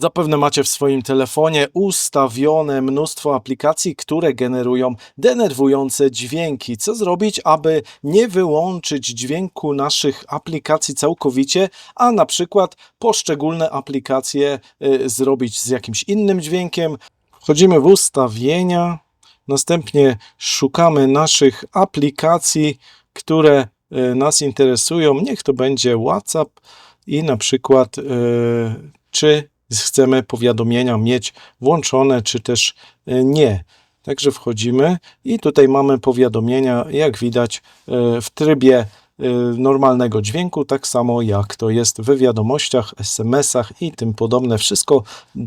Zapewne macie w swoim telefonie ustawione mnóstwo aplikacji, które generują denerwujące dźwięki. Co zrobić, aby nie wyłączyć dźwięku naszych aplikacji całkowicie, a na przykład poszczególne aplikacje y, zrobić z jakimś innym dźwiękiem? Wchodzimy w ustawienia, następnie szukamy naszych aplikacji, które y, nas interesują. Niech to będzie WhatsApp i na przykład y, czy chcemy powiadomienia mieć włączone, czy też y, nie. Także wchodzimy i tutaj mamy powiadomienia, jak widać, y, w trybie normalnego dźwięku, tak samo jak to jest w wiadomościach, SMS-ach i tym podobne. Wszystko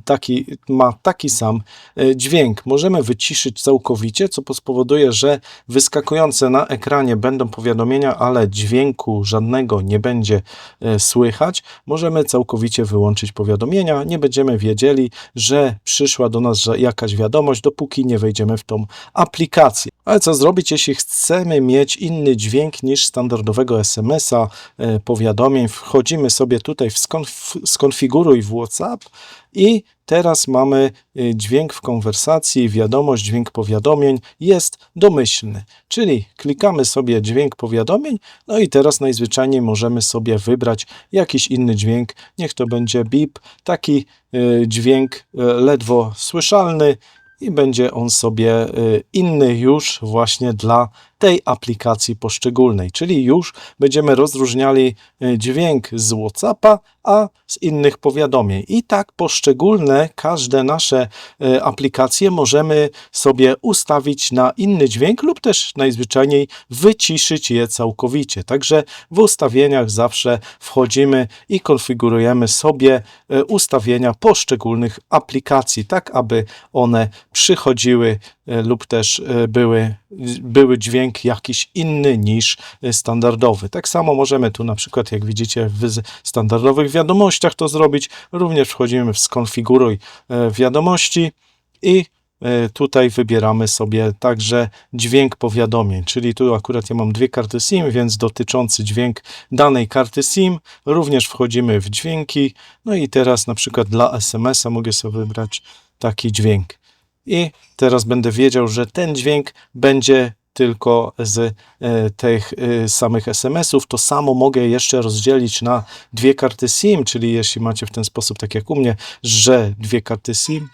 taki, ma taki sam y, dźwięk. Możemy wyciszyć całkowicie, co spowoduje, że wyskakujące na ekranie będą powiadomienia, ale dźwięku żadnego nie będzie e, słychać. Możemy całkowicie wyłączyć powiadomienia. Nie będziemy wiedzieli, że przyszła do nas jakaś wiadomość, dopóki nie wejdziemy w tą aplikację. Ale co zrobić, jeśli chcemy mieć inny dźwięk niż standardowego SMS-a, e, powiadomień? Wchodzimy sobie tutaj w skonf- skonfiguruj w WhatsApp i teraz mamy y, dźwięk w konwersacji, wiadomość, dźwięk powiadomień jest domyślny. Czyli klikamy sobie dźwięk powiadomień, no i teraz najzwyczajniej możemy sobie wybrać jakiś inny dźwięk. Niech to będzie bip, taki y, dźwięk ledwo słyszalny i będzie on sobie inny już właśnie dla tej aplikacji poszczególnej. Czyli już będziemy rozróżniali y, dźwięk z WhatsAppa, a z innych powiadomień. I tak poszczególne, każde nasze y, aplikacje możemy sobie ustawić na inny dźwięk lub też najzwyczajniej wyciszyć je całkowicie. Także w ustawieniach zawsze wchodzimy i konfigurujemy sobie y, ustawienia poszczególnych aplikacji, tak aby one przychodziły lub też były, były dźwięk jakiś inny niż standardowy. Tak samo możemy tu na przykład, jak widzicie, w standardowych wiadomościach to zrobić. Również wchodzimy w skonfiguruj e, wiadomości i e, tutaj wybieramy sobie także dźwięk powiadomień, czyli tu akurat ja mam dwie karty SIM, więc dotyczący dźwięk danej karty SIM. Również wchodzimy w dźwięki. No i teraz na przykład dla SMS-a mogę sobie wybrać taki dźwięk. I teraz będę wiedział, że ten dźwięk będzie tylko z e, tych e, samych SMS-ów. To samo mogę jeszcze rozdzielić na dwie karty SIM, czyli jeśli macie w ten sposób, tak jak u mnie, że dwie karty SIM,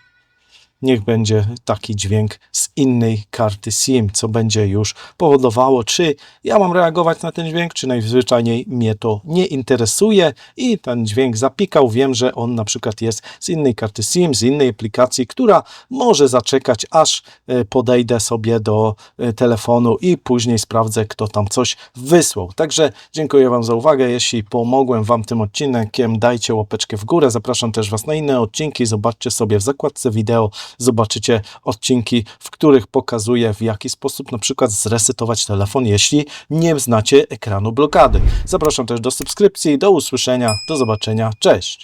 niech będzie taki dźwięk z innej karty SIM, co będzie już powodowało, czy ja mam reagować na ten dźwięk, czy najzwyczajniej mnie to nie interesuje i ten dźwięk zapikał. Wiem, że on na przykład jest z innej karty SIM, z innej aplikacji, która może zaczekać, aż e, podejdę sobie do e, telefonu i później sprawdzę, kto tam coś wysłał. Także dziękuję Wam za uwagę. Jeśli pomogłem Wam tym odcinkiem, dajcie łapeczkę w górę. Zapraszam też Was na inne odcinki. Zobaczcie sobie w zakładce wideo, zobaczycie odcinki, w których pokazuję w jaki sposób na przykład zresetować telefon, jeśli nie znacie ekranu blokady. Zapraszam też do subskrypcji, do usłyszenia, do zobaczenia. Cześć!